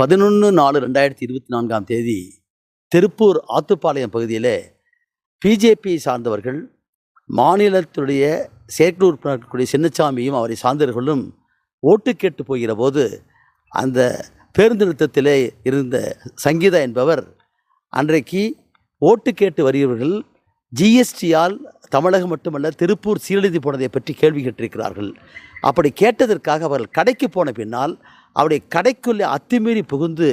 பதினொன்று நாலு ரெண்டாயிரத்தி இருபத்தி நான்காம் தேதி திருப்பூர் ஆத்துப்பாளையம் பகுதியில் பிஜேபி சார்ந்தவர்கள் மாநிலத்துடைய செயற்குழு உறுப்பினர் இருக்கக்கூடிய சின்னசாமியும் அவரை சார்ந்தவர்களும் ஓட்டு கேட்டு போகிற போது அந்த பேருந்து நிறுத்தத்திலே இருந்த சங்கீதா என்பவர் அன்றைக்கு ஓட்டு கேட்டு வருகிறவர்கள் ஜிஎஸ்டியால் தமிழகம் மட்டுமல்ல திருப்பூர் சீரழிந்து போனதை பற்றி கேள்வி கேட்டிருக்கிறார்கள். அப்படி கேட்டதற்காக அவர்கள் கடைக்கு போன பின்னால் அவருடைய கடைக்குள்ளே அத்துமீறி புகுந்து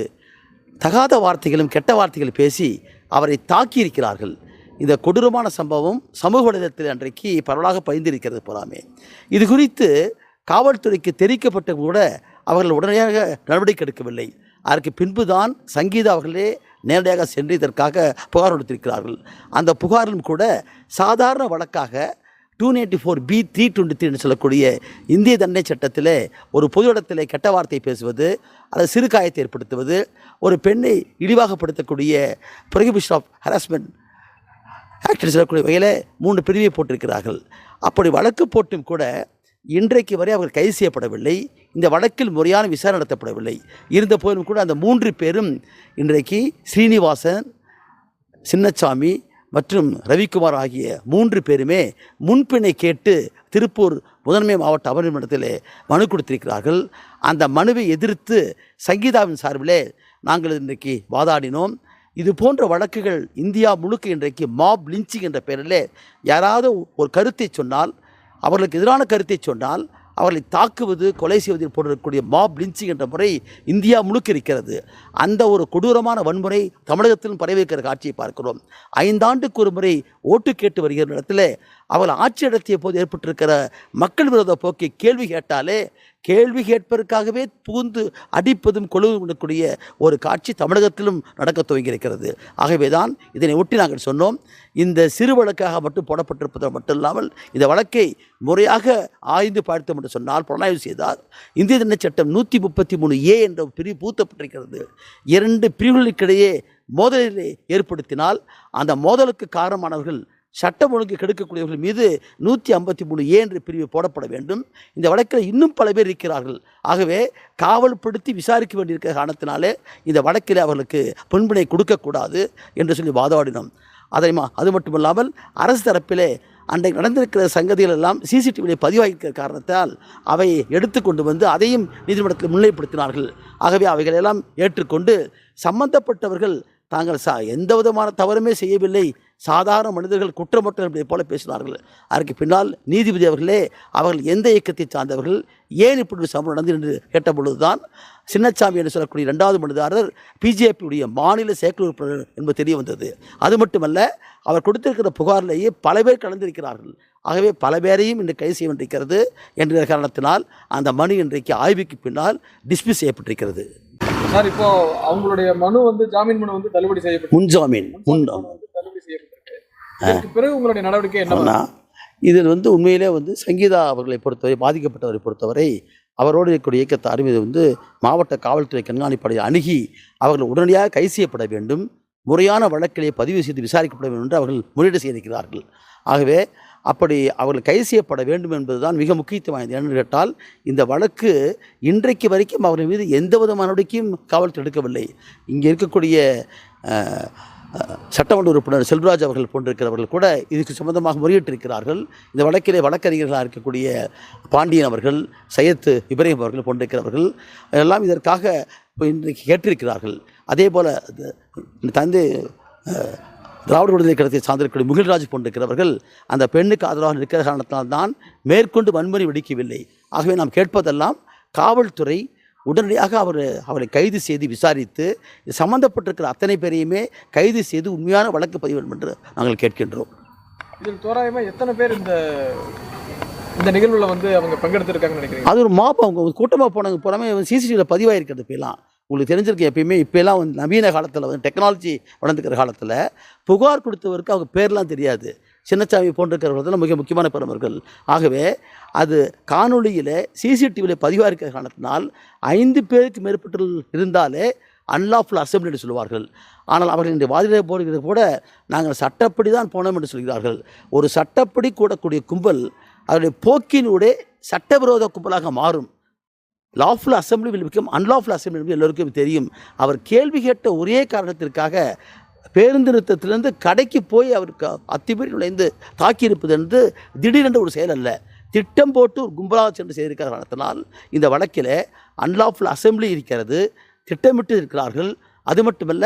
தகாத வார்த்தைகளும் கெட்ட வார்த்தைகளும் பேசி அவரை தாக்கியிருக்கிறார்கள். இந்த கொடூரமான சம்பவம் சமூக வலைதளத்தில் அன்றைக்கு பரவலாக பயந்திருக்கிறது போலாமே. இது குறித்து காவல்துறைக்கு தெரிவிக்கப்பட்ட கூட அவர்கள் உடனடியாக நடவடிக்கை எடுக்கவில்லை. அதற்கு பின்புதான் சங்கீதா அவர்களே நேரடியாக சென்று இதற்காக புகார் கொடுத்திருக்கிறார்கள். அந்த புகாரிலும் கூட சாதாரண வழக்காக two ninety four B three twenty த்ரீன்னு சொல்லக்கூடிய இந்திய தண்டனை சட்டத்தில் ஒரு பொது இடத்தில் கெட்ட வார்த்தை பேசுவது அல்லது சிறு காயத்தை ஏற்படுத்துவது ஒரு பெண்ணை இழிவாகப்படுத்தக்கூடிய ப்ரொஹிபிஷன் ஆஃப் ஹராஸ்மெண்ட் ஆக்டில் சொல்லக்கூடிய வகையில் மூன்று பிரிவை போட்டிருக்கிறார்கள். அப்படி வழக்கு போட்டும் கூட இன்றைக்கு வரை அவர்கள் கைது செய்யப்படவில்லை இந்த வழக்கில் முறையான விசாரணை நடத்தப்படவில்லை. இருந்த போதிலும் கூட அந்த மூன்று பேரும் இன்றைக்கு ஸ்ரீனிவாசன் சின்னச்சாமி மற்றும் ரவிக்குமார் ஆகிய மூன்று பேருமே முன்பினை கேட்டு திருப்பூர் முதன்மை மாவட்ட அமர்நீதிமன்றத்தில் மனு கொடுத்திருக்கிறார்கள். அந்த மனுவை எதிர்த்து சங்கீதாவின் சார்பிலே நாங்கள் இன்றைக்கு வாதாடினோம். இது போன்ற வழக்குகள் இந்தியா முழுக்க இன்றைக்கு மாப் லிஞ்சிங் என்ற பெயரில் யாராவது ஒரு கருத்தை சொன்னால் அவர்களுக்கு எதிரான கருத்தை சொன்னால் அவர்களை தாக்குவது கொலை செய்வதில் போட்டிருக்கக்கூடிய மாப் லிஞ்சிங் என்ற முறை இந்தியா முழுக்க இருக்கிறது. அந்த ஒரு கொடூரமான வன்முறை தமிழகத்திலும் பரவி இருக்கிற காட்சியை பார்க்கிறோம். ஐந்தாண்டுக்கு ஒரு முறை ஓட்டு கேட்டு வருகிற இடத்துல அவர்கள் ஆட்சி நடத்திய போது ஏற்பட்டிருக்கிற மக்கள் விரோத போக்கை கேள்வி கேட்டாலே கேள்வி கேட்பதற்காகவே புகுந்து அடிப்பதும் கொழுவக்கூடிய ஒரு காட்சி தமிழகத்திலும் நடக்க துவங்கியிருக்கிறது. ஆகவே தான் இதனை ஒட்டி நாங்கள் சொன்னோம். இந்த சிறு வழக்காக மட்டும் போடப்பட்டிருப்பது மட்டும் இல்லாமல் இந்த வழக்கை முறையாக ஆய்ந்து பார்த்தோம் என்று சொன்னால் புலனாய்வு செய்தால் இந்திய தண்டனை சட்டம் நூற்றி முப்பத்தி மூணு ஏ என்ற பிரிவு பூத்தப்பட்டிருக்கிறது இரண்டு பிரிவுகளுக்கிடையே மோதலை ஏற்படுத்தினால் அந்த மோதலுக்கு காரணமானவர்கள் சட்டம் ஒழுங்கு கெடுக்கக்கூடியவர்கள் மீது நூற்றி ஐம்பத்தி மூணு ஏ என்ற பிரிவு போடப்பட வேண்டும். இந்த வழக்கில் இன்னும் பல பேர் இருக்கிறார்கள். ஆகவே காவல்படுத்தி விசாரிக்க வேண்டியிருக்கிற காரணத்தினாலே இந்த வழக்கில் அவர்களுக்கு பின்பினை கொடுக்கக்கூடாது என்று சொல்லி வாதாடினோம். அதை மா- அது மட்டுமல்லாமல் அரசு தரப்பிலே அன்றைக்கு நடந்திருக்கிற சங்கதிகள் எல்லாம் சிசிடிவியில் பதிவாகியிருக்கிற காரணத்தால் அவை எடுத்துக்கொண்டு வந்து அதையும் நீதிமன்றத்தில் முன்னிலைப்படுத்தினார்கள். ஆகவே அவைகளெல்லாம் ஏற்றுக்கொண்டு சம்பந்தப்பட்டவர்கள் தாங்கள் சா எந்த விதமான தவறுமே செய்யவில்லை. சாதாரண மனிதர்கள் குற்றமற்றவர்களை போல பேசினார்கள். அதற்கு பின்னால் நீதிபதி அவர்களே அவர்கள் எந்த இயக்கத்தை சார்ந்தவர்கள் ஏன் இப்படி ஒரு சம்பவம் நடந்தது என்று கேட்டபொழுதுதான் சின்னசாமி என்று சொல்லக்கூடிய இரண்டாவது மனிதாரர் பிஜேபியுடைய மாநில செயற்குழு உறுப்பினர் என்பது தெரிய வந்தது. அது மட்டுமல்ல அவர் கொடுத்திருக்கிற புகாரிலேயே பல பேர் கலந்திருக்கிறார்கள். ஆகவே பல பேரையும் இன்று கைது செய்ய வேண்டியிருக்கிறது என்கிற காரணத்தினால் அந்த மனு இன்றைக்கு ஆய்வுக்கு பின்னால் டிஸ்மிஸ் செய்யப்பட்டிருக்கிறது. சார் இப்போ அவங்களுடைய மனு வந்து ஜாமீன் மனு வந்து தள்ளுபடி செய்யப்பட்டு முன்ஜாமீன் முன் மனு வந்து தள்ளுபடி செய்யப்பட்டிருக்கு இதற்கு பிறகு உங்களுடைய நடவடிக்கை என்னன்னா இதில் வந்து உண்மையிலே வந்து சங்கீதா அவர்களை பொறுத்தவரை பாதிக்கப்பட்டவரை பொறுத்தவரை அவரோடு இருக்கக்கூடிய இயக்கத்தை அறிவியது வந்து மாவட்ட காவல்துறை கண்காணிப்படையை அணுகி அவர்கள் உடனடியாக கைது செய்யப்பட வேண்டும். முறையான வழக்கிலே பதிவு செய்து விசாரிக்கப்பட வேண்டும் என்று அவர்கள் முறையீடு செய்திருக்கிறார்கள். ஆகவே அப்படி அவர்கள் கைது செய்யப்பட வேண்டும் என்பதுதான் மிக முக்கியத்துவமானது என்று கேட்டால் இந்த வழக்கு இன்றைக்கு வரைக்கும் அவர்கள் மீது எந்த வித நடவடிக்கையும் காவல்துறை எடுக்கவில்லை. இங்கே இருக்கக்கூடிய சட்டமன்ற உறுப்பினர் செல்வராஜ் அவர்கள் போன்றிருக்கிறவர்கள் கூட இதுக்கு சம்பந்தமாக முறையிட்டிருக்கிறார்கள். இந்த வழக்கிலே வழக்கறிஞர்களாக இருக்கக்கூடிய பாண்டியன் அவர்கள் சையத்து இப்ராஹிம் அவர்கள் போன்றிருக்கிறவர்கள் எல்லாம் இதற்காக இன்றைக்கு கேட்டிருக்கிறார்கள். அதே போல் தந்தை திராவிட விடுதலை கழகத்தை சார்ந்திருக்கக்கூடிய முகில்ராஜ் போன்றிருக்கிறவர்கள் அந்த பெண்ணுக்கு ஆதரவாக இருக்கிற காரணத்தினால் தான் மேற்கொண்டு வன்முறை வெடிக்கவில்லை. ஆகவே நாம் கேட்பதெல்லாம் காவல்துறை உடனடியாக அவர் அவரை கைது செய்து விசாரித்து இது சம்பந்தப்பட்டிருக்கிற அத்தனை பேரையுமே கைது செய்து உண்மையான வழக்கு பதிவு என்று நாங்கள் கேட்கின்றோம். இதில் தோராயமா எத்தனை பேர் இந்த இந்த நிகழ்வுல வந்து அவங்க பங்கெடுத்திருக்காங்கன்னு நினைக்கிறீங்க? அது ஒரு மாப் அவங்க கூட்டமாக போனவங்க புறமே சிசிடிவியில் பதிவாயிருக்கிறது இப்போலாம் உங்களுக்கு தெரிஞ்சிருக்கு எப்பயுமே இப்போலாம் வந்து நவீன காலத்தில் வந்து டெக்னாலஜி வளர்ந்துக்கிற காலத்தில் புகார் கொடுத்தவருக்கு அவங்க பேர்லாம் தெரியாது. சின்னச்சாமி போன்றிருக்கிறவர்கள் மிக முக்கியமான பெருமர்கள். ஆகவே அது காணொளியில் சிசிடிவியில் பதிவாக இருக்கிற காரணத்தினால் ஐந்து பேருக்கு மேற்பட்டவர்கள் இருந்தாலே அன்லாஃபுல் அசம்பிளி என்று சொல்லுவார்கள். ஆனால் அவர்கள் இன்றைய வாதிட போடுகிறது கூட நாங்கள் சட்டப்படி தான் போனோம் என்று சொல்கிறார்கள். ஒரு சட்டப்படி கூடக்கூடிய கும்பல் அதனுடைய போக்கினுடைய சட்டவிரோத கும்பலாக மாறும். Lawful assembly will become unlawful assembly எல்லோருக்கும் தெரியும். அவர் கேள்வி கேட்ட ஒரே காரணத்திற்காக பேருந்து நிறுத்தத்திலிருந்து கடைக்கு போய் அவருக்கு அத்துமீறி நுழைந்து தாக்கியிருப்பது என்று திடீரென்று ஒரு செயல் அல்ல. திட்டம் போட்டு ஒரு கும்பலாக சென்று செய்திருக்கிற காரணத்தினால் இந்த வழக்கில் அன்லாஃபுல் அசம்பிளி இருக்கிறது திட்டமிட்டு இருக்கிறார்கள். அது மட்டுமல்ல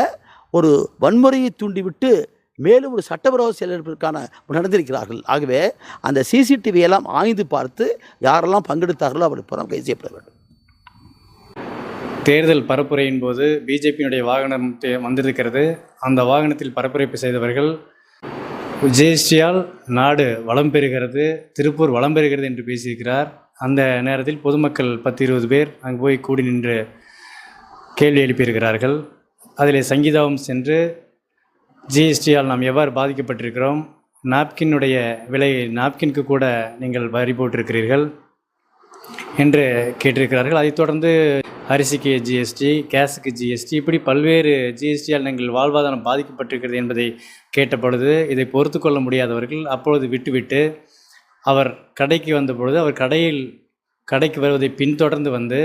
ஒரு வன்முறையை தூண்டிவிட்டு மேலும் ஒரு சட்டவிரோத செயலெடுப்பதற்கான நடந்திருக்கிறார்கள். ஆகவே அந்த சிசிடிவி எல்லாம் ஆய்ந்து பார்த்து யாரெல்லாம் பங்கெடுத்தார்களோ அவர்கள் புறம் கைது செய்யப்பட வேண்டும். தேர்தல் பரப்புரையின் போது பிஜேபியினுடைய வாகனம் தே- வந்திருக்கிறது. அந்த வாகனத்தில் பரப்புரைப்பு செய்தவர்கள் ஜிஎஸ்டியால் நாடு வளம் பெறுகிறது திருப்பூர் வளம் பெறுகிறது என்று பேசியிருக்கிறார். அந்த நேரத்தில் பொதுமக்கள் பத்து இருபது பேர் அங்கு போய் கூடி நின்று கேள்வி எழுப்பியிருக்கிறார்கள். அதில் சங்கீதாவும் சென்று ஜிஎஸ்டியால் நாம் எவ்வாறு பாதிக்கப்பட்டிருக்கிறோம்? நாப்கினுடைய விலை நாப்கின்க்கு கூட நீங்கள் வரி போட்டிருக்கிறீர்கள் என்று கேட்டிருக்கிறார்கள். அதைத் தொடர்ந்து அரிசிக்கு ஜிஎஸ்டி கேஸுக்கு ஜிஎஸ்டி இப்படி பல்வேறு ஜிஎஸ்டியால் எங்கள் வாழ்வாதாரம் பாதிக்கப்பட்டிருக்கிறது என்பதை கேட்ட பொழுது இதை பொறுத்து கொள்ள முடியாதவர்கள் அப்பொழுது விட்டுவிட்டு அவர் கடைக்கு வந்த பொழுது அவர் கடையில் கடைக்கு வருவதை பின்தொடர்ந்து வந்து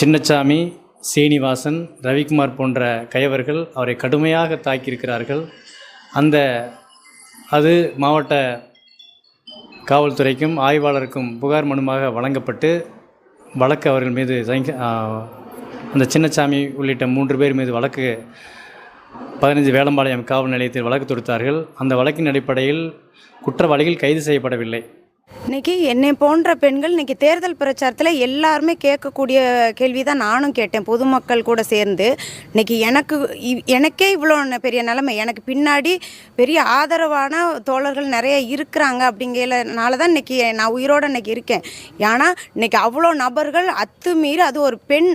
சின்னச்சாமி சீனிவாசன் ரவிக்குமார் போன்ற கயவர்கள் அவரை கடுமையாக தாக்கியிருக்கிறார்கள். அந்த அது மாவட்ட காவல்துறைக்கும் ஆய்வாளருக்கும் புகார் மனுமாக வழங்கப்பட்டு வழக்கு அவர்கள் மீது சங்க அந்த சின்னசாமி உள்ளிட்ட மூன்று பேர் மீது வழக்கு பதினஞ்சு வேலம்பாளையம் காவல் நிலையத்தில் வழக்கு தொடுத்தார்கள். அந்த வழக்கின் அடிப்படையில் குற்றவாளிகள் கைது செய்யப்படவில்லை. இன்னைக்கு என்னை போன்ற பெண்கள் இன்னைக்கு தேர்தல் பிரச்சாரத்தில் எல்லாருமே கேட்கக்கூடிய கேள்வி தான் நானும் கேட்டேன். பொதுமக்கள் கூட சேர்ந்து இன்னைக்கு எனக்கு எனக்கே இவ்வளோ பெரிய நிலைமை. எனக்கு பின்னாடி பெரிய ஆதரவான தோழர்கள் நிறைய இருக்கிறாங்க அப்படிங்கிறனால தான் இன்னைக்கு நான் உயிரோடு இன்னைக்கு இருக்கேன். ஏன்னா இன்னைக்கு அவ்வளோ நபர்கள் அத்துமீறி அது ஒரு பெண்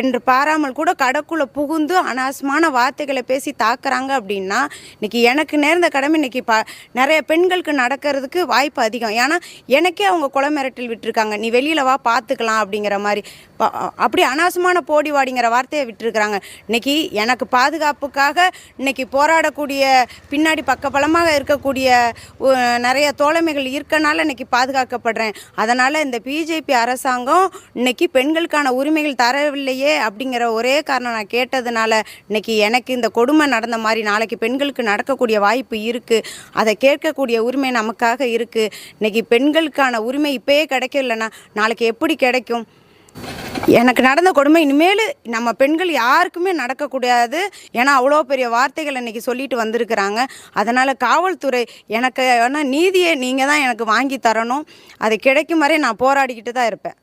என்று பாராமல் கூட கடக்குள்ளே புகுந்து அனாசமான வார்த்தைகளை பேசி தாக்குறாங்க அப்படின்னா இன்னைக்கு எனக்கு நேர்ந்த கடமை இன்னைக்கு ப நிறைய பெண்களுக்கு நடக்கிறதுக்கு வாய்ப்பு அதிகம். ஏன்னா எனக்கே அவங்க கொலை மிரட்டல் விட்டுருக்காங்க. நீ வெளியில் வா பார்த்துக்கலாம் அப்படிங்கிற மாதிரி. ப- அப்படி அனாசமான போடி வாடிங்கிற வார்த்தையை விட்டுருக்குறாங்க. இன்னைக்கு எனக்கு பாதுகாப்புக்காக இன்னைக்கு போராடக்கூடிய பின்னாடி பக்கபலமாக இருக்கக்கூடிய நிறைய தோழமைகள் இருக்கனால இன்னைக்கு பாதுகாக்கப்படுறேன். அதனால் இந்த பிஜேபி அரசாங்கம் இன்னைக்கு பெண்களுக்கான உரிமைகள் தரவில்லையே அப்படிங்கிற ஒரே காரணம் நான் கேட்டதுனால இன்னைக்கு எனக்கு இந்த கொடுமை நடந்த மாதிரி நாளைக்கு பெண்களுக்கு நடக்கக்கூடிய வாய்ப்பு இருக்குது அதை கேட்கக்கூடிய உரிமை நமக்காக இருக்குது இன்னைக்கு பெண்களுக்கான உரிமை இப்போயே கிடைக்கலன்னா நாளைக்கு எப்படி கிடைக்கும்? எனக்கு நடந்த கொடுமை இனிமேல் நம்ம பெண்கள் யாருக்குமே நடக்கக்கூடாது. ஏன்னா அவ்வளோ பெரிய வார்த்தைகள் இன்னைக்கு சொல்லிட்டு வந்திருக்கிறாங்க. அதனால் காவல்துறை எனக்கு ஏன்னா நீதியை நீங்கள் தான் எனக்கு வாங்கி தரணும். அது கிடைக்கும் வரை நான் போராடிக்கிட்டு தான் இருப்பேன்.